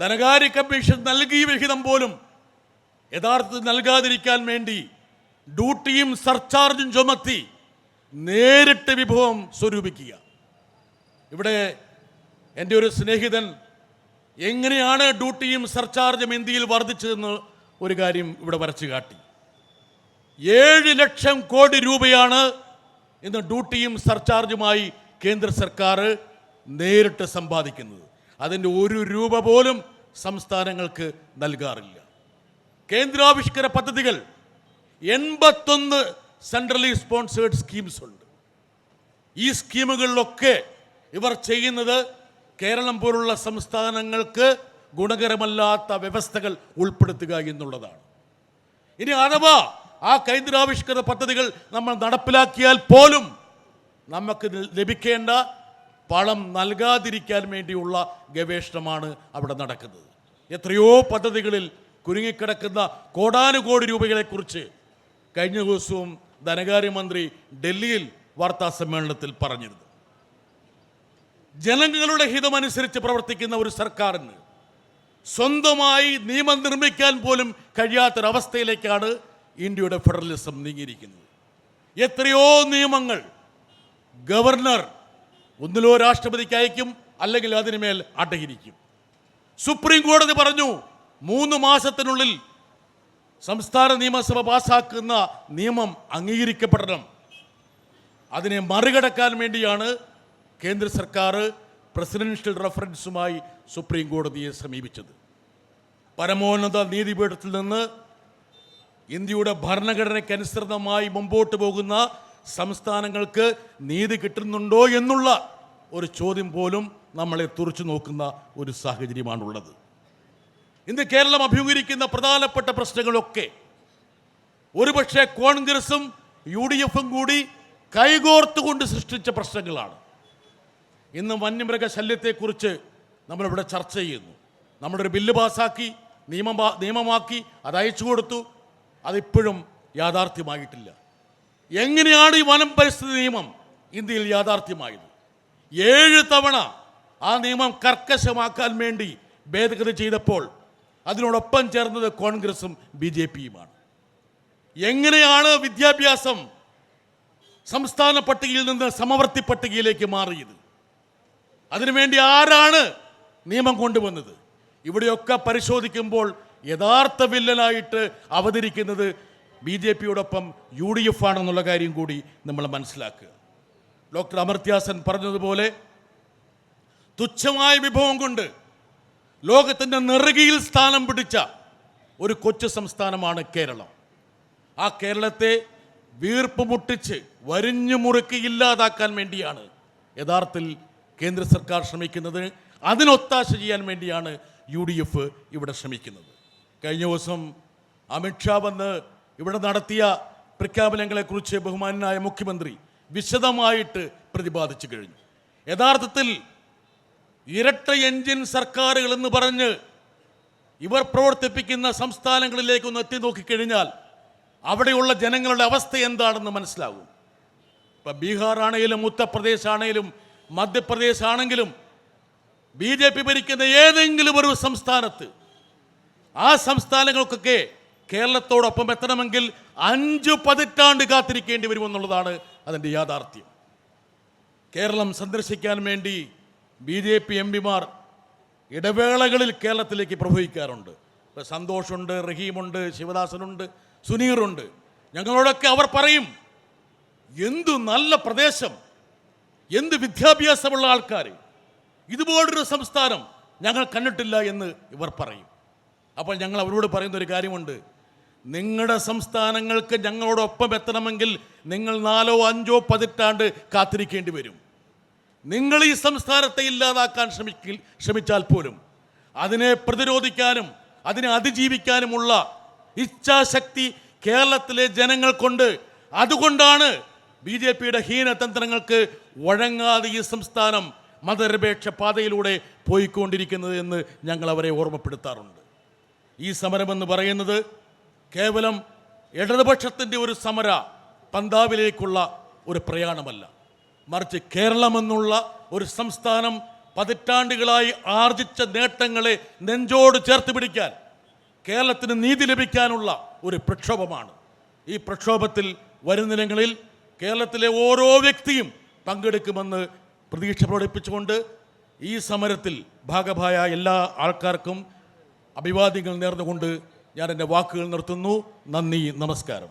ധനകാര്യ കമ്മീഷൻ നൽകിയ വിഹിതം പോലും യഥാർത്ഥത്തിൽ നൽകാതിരിക്കാൻ വേണ്ടി ഡ്യൂട്ടിയും സർചാർജും ചുമത്തി നേരിട്ട് വിഭവം സ്വരൂപിക്കുക. ഇവിടെ എന്റെ ഒരു സ്നേഹിതൻ എങ്ങനെയാണ് ഡ്യൂട്ടിയും സർചാർജും ഇന്ത്യയിൽ വർദ്ധിച്ചതെന്ന് ഒരു കാര്യം ഇവിടെ വരച്ചു കാട്ടി. ഏഴ് ലക്ഷം കോടി രൂപയാണ് ഇന്ന് ഡ്യൂട്ടിയും സർചാർജുമായി കേന്ദ്ര സർക്കാർ നേരിട്ട് സമ്പാദിക്കുന്നത്. അതിന്റെ ഒരു രൂപ പോലും സംസ്ഥാനങ്ങൾക്ക് നൽകാറില്ല. കേന്ദ്രാവിഷ്കര പദ്ധതികൾ എൺപത്തൊന്ന് സെൻട്രലി സ്പോൺസേഡ് സ്കീംസ് ഉണ്ട്. ഈ സ്കീമുകളിലൊക്കെ ഇവർ ചെയ്യുന്നത് കേരളം പോലുള്ള സംസ്ഥാനങ്ങൾക്ക് ഗുണകരമല്ലാത്ത വ്യവസ്ഥകൾ ഉൾപ്പെടുത്തുക എന്നുള്ളതാണ്. ഇനി അഥവാ ആ കേന്ദ്രാവിഷ്കൃത പദ്ധതികൾ നമ്മൾ നടപ്പിലാക്കിയാൽ പോലും നമുക്ക് ലഭിക്കേണ്ട പണം നൽകാതിരിക്കാൻ വേണ്ടിയുള്ള ഗവേഷണമാണ് അവിടെ നടക്കുന്നത്. എത്രയോ പദ്ധതികളിൽ കുരുങ്ങിക്കിടക്കുന്ന കോടാനുകോടി രൂപകളെക്കുറിച്ച് കഴിഞ്ഞ ദിവസവും ധനകാര്യമന്ത്രി ഡൽഹിയിൽ വാർത്താ സമ്മേളനത്തിൽ പറഞ്ഞിരുന്നു. ജനങ്ങളുടെ ഹിതമനുസരിച്ച് പ്രവർത്തിക്കുന്ന ഒരു സർക്കാരിന് സ്വന്തമായി നിയമം നിർമ്മിക്കാൻ പോലും കഴിയാത്തൊരവസ്ഥയിലേക്കാണ് ഇന്ത്യയുടെ ഫെഡറലിസം നീങ്ങിയിരിക്കുന്നത്. എത്രയോ നിയമങ്ങൾ ഗവർണർ ഒന്നിലോ രാഷ്ട്രപതിക്ക് അയക്കും അല്ലെങ്കിൽ അതിനുമേൽ അടയിരിക്കും. സുപ്രീം കോടതി പറഞ്ഞു മൂന്ന് മാസത്തിനുള്ളിൽ സംസ്ഥാന നിയമസഭ പാസാക്കുന്ന നിയമം അംഗീകരിക്കപ്പെടണം. അതിനെ മറികടക്കാൻ വേണ്ടിയാണ് കേന്ദ്ര സർക്കാർ പ്രസിഡൻഷ്യൽ റഫറൻസുമായി സുപ്രീം കോടതിയെ സമീപിച്ചത്. പരമോന്നത നീതിപീഠത്തിൽ നിന്ന് ഇന്ത്യയുടെ ഭരണഘടനയ്ക്കനുസൃതമായി മുമ്പോട്ട് പോകുന്ന സംസ്ഥാനങ്ങൾക്ക് നീതി കിട്ടുന്നുണ്ടോ എന്നുള്ള ഒരു ചോദ്യം പോലും നമ്മളെ തുറച്ചു നോക്കുന്ന ഒരു സാഹചര്യമാണുള്ളത്. ഇന്ന് കേരളം അഭിമുഖീകരിക്കുന്ന പ്രധാനപ്പെട്ട പ്രശ്നങ്ങളൊക്കെ ഒരുപക്ഷെ കോൺഗ്രസും യു ഡി എഫും കൂടി കൈകോർത്തുകൊണ്ട് സൃഷ്ടിച്ച പ്രശ്നങ്ങളാണ്. ഇന്ന് വന്യമൃഗ ശല്യത്തെക്കുറിച്ച് നമ്മളിവിടെ ചർച്ച ചെയ്യുന്നു. നമ്മളൊരു ബില്ല് പാസ്സാക്കി നിയമം നിയമമാക്കി അത് അയച്ചു കൊടുത്തു. അതിപ്പോഴും യാഥാർത്ഥ്യമായിട്ടില്ല. എങ്ങനെയാണ് ഈ വനം പരിസ്ഥിതി നിയമം ഇന്ത്യയിൽ യാഥാർത്ഥ്യമായത്? ഏഴ് തവണ ആ നിയമം കർക്കശമാക്കാൻ വേണ്ടി ഭേദഗതി ചെയ്തപ്പോൾ അതിനോടൊപ്പം ചേർന്നത് കോൺഗ്രസും ബി ജെ പിയുമാണ്. എങ്ങനെയാണ് വിദ്യാഭ്യാസം സംസ്ഥാന പട്ടികയിൽ നിന്ന് സമവർത്തി പട്ടികയിലേക്ക് മാറിയത്? അതിനുവേണ്ടി ആരാണ് നിയമം കൊണ്ടുവന്നത്? ഇവിടെയൊക്കെ പരിശോധിക്കുമ്പോൾ യഥാർത്ഥ വില്ലനായിട്ട് അവതരിക്കുന്നത് ബി ജെ പിയോടൊപ്പം യു ഡി എഫ് ആണെന്നുള്ള കാര്യം കൂടി നമ്മൾ മനസ്സിലാക്കുക. ഡോക്ടർ അമർത്യാസൻ പറഞ്ഞതുപോലെ തുച്ഛമായ വിഭവം കൊണ്ട് ലോകത്തിന്റെ നെറുകയിൽ സ്ഥാനം പിടിച്ച ഒരു കൊച്ചു സംസ്ഥാനമാണ് കേരളം. ആ കേരളത്തെ വീർപ്പ് മുട്ടിച്ച് വരിഞ്ഞു മുറുക്കി ഇല്ലാതാക്കാൻ വേണ്ടിയാണ് യഥാർത്ഥത്തിൽ കേന്ദ്ര സർക്കാർ ശ്രമിക്കുന്നത്. അതിനൊത്താശ ചെയ്യാൻ വേണ്ടിയാണ് യു ഡി എഫ് ഇവിടെ ശ്രമിക്കുന്നത്. കഴിഞ്ഞ ദിവസം അമിത്ഷാ വന്ന് ഇവിടെ നടത്തിയ പ്രഖ്യാപനങ്ങളെക്കുറിച്ച് ബഹുമാനായ മുഖ്യമന്ത്രി വിശദമായിട്ട് പ്രതിപാദിച്ചു കഴിഞ്ഞു. യഥാർത്ഥത്തിൽ ഇരട്ട എഞ്ചിൻ സർക്കാരുകൾ എന്ന് പറഞ്ഞ് ഇവർ പ്രവർത്തിപ്പിക്കുന്ന സംസ്ഥാനങ്ങളിലേക്ക് ഒന്ന് എത്തി നോക്കിക്കഴിഞ്ഞാൽ അവിടെയുള്ള ജനങ്ങളുടെ അവസ്ഥ എന്താണെന്ന് മനസ്സിലാകും. ഇപ്പം ബീഹാർ ആണെങ്കിലും ഉത്തർപ്രദേശ് ആണെങ്കിലും മധ്യപ്രദേശ് ആണെങ്കിലും ബി ജെ പി ഭരിക്കുന്ന ഏതെങ്കിലും ഒരു സംസ്ഥാനത്ത് ആ സംസ്ഥാനങ്ങൾക്കൊക്കെ കേരളത്തോടൊപ്പം എത്തണമെങ്കിൽ അഞ്ച് പതിറ്റാണ്ട് കാത്തിരിക്കേണ്ടി വരുമെന്നുള്ളതാണ് അതിന്റെ യാഥാർത്ഥ്യം. കേരളം സന്ദർശിക്കാൻ വേണ്ടി ബി ജെ പി എം പിമാർ ഇടവേളകളിൽ കേരളത്തിലേക്ക് പ്രവഹിക്കാറുണ്ട്. ഇപ്പോൾ സന്തോഷുണ്ട് റഹീമുണ്ട് ശിവദാസനുണ്ട് സുനീറുണ്ട്. ഞങ്ങളോടൊക്കെ അവർ പറയും എന്തു നല്ല പ്രദേശം എന്ത് വിദ്യാഭ്യാസമുള്ള ആൾക്കാർ ഇതുപോലൊരു സംസ്ഥാനം ഞങ്ങൾ കണ്ടിട്ടില്ല എന്ന് ഇവർ പറയും. അപ്പോൾ ഞങ്ങൾ അവരോട് പറയുന്ന ഒരു കാര്യമുണ്ട് നിങ്ങളുടെ സംസ്ഥാനങ്ങൾക്ക് ഞങ്ങളോടൊപ്പം എത്തണമെങ്കിൽ നിങ്ങൾ നാലോ അഞ്ചോ പതിറ്റാണ്ട് കാത്തിരിക്കേണ്ടി വരും. നിങ്ങൾ ഈ സംസ്ഥാനത്തെ ഇല്ലാതാക്കാൻ ശ്രമിക്ക ശ്രമിച്ചാൽ പോലും അതിനെ പ്രതിരോധിക്കാനും അതിനെ അതിജീവിക്കാനുമുള്ള ഇച്ഛാശക്തി കേരളത്തിലെ ജനങ്ങൾക്കുണ്ട് അതുകൊണ്ടാണ് ബി ജെ പിയുടെ ഹീനതന്ത്രങ്ങൾക്ക് വഴങ്ങാതെ ഈ സംസ്ഥാനം മതനിരപേക്ഷ പാതയിലൂടെ പോയിക്കൊണ്ടിരിക്കുന്നത് എന്ന് ഞങ്ങൾ അവരെ ഓർമ്മപ്പെടുത്താറുണ്ട്. ഈ സമരമെന്ന് പറയുന്നത് കേവലം ഇടതുപക്ഷത്തിന്റെ ഒരു സമര പന്താവിലേക്കുള്ള ഒരു പ്രയാണമല്ല. മറിച്ച് കേരളമെന്നുള്ള ഒരു സംസ്ഥാനം പതിറ്റാണ്ടുകളായി ആർജിച്ച നേട്ടങ്ങളെ നെഞ്ചോട് ചേർത്ത് പിടിക്കാൻ കേരളത്തിന് നീതി ലഭിക്കാനുള്ള ഒരു പ്രക്ഷോഭമാണ്. ഈ പ്രക്ഷോഭത്തിൽ വരും ദിനങ്ങളിൽ കേരളത്തിലെ ഓരോ വ്യക്തിയും പങ്കെടുക്കുമെന്ന് പ്രതീക്ഷ പ്രകടിപ്പിച്ചുകൊണ്ട് ഈ സമരത്തിൽ ഭാഗമായ എല്ലാ ആൾക്കാർക്കും അഭിവാദ്യങ്ങൾ നേർന്നുകൊണ്ട് ഞാൻ എന്റെ വാക്കുകൾ നിർത്തുന്നു. നന്ദി നമസ്കാരം.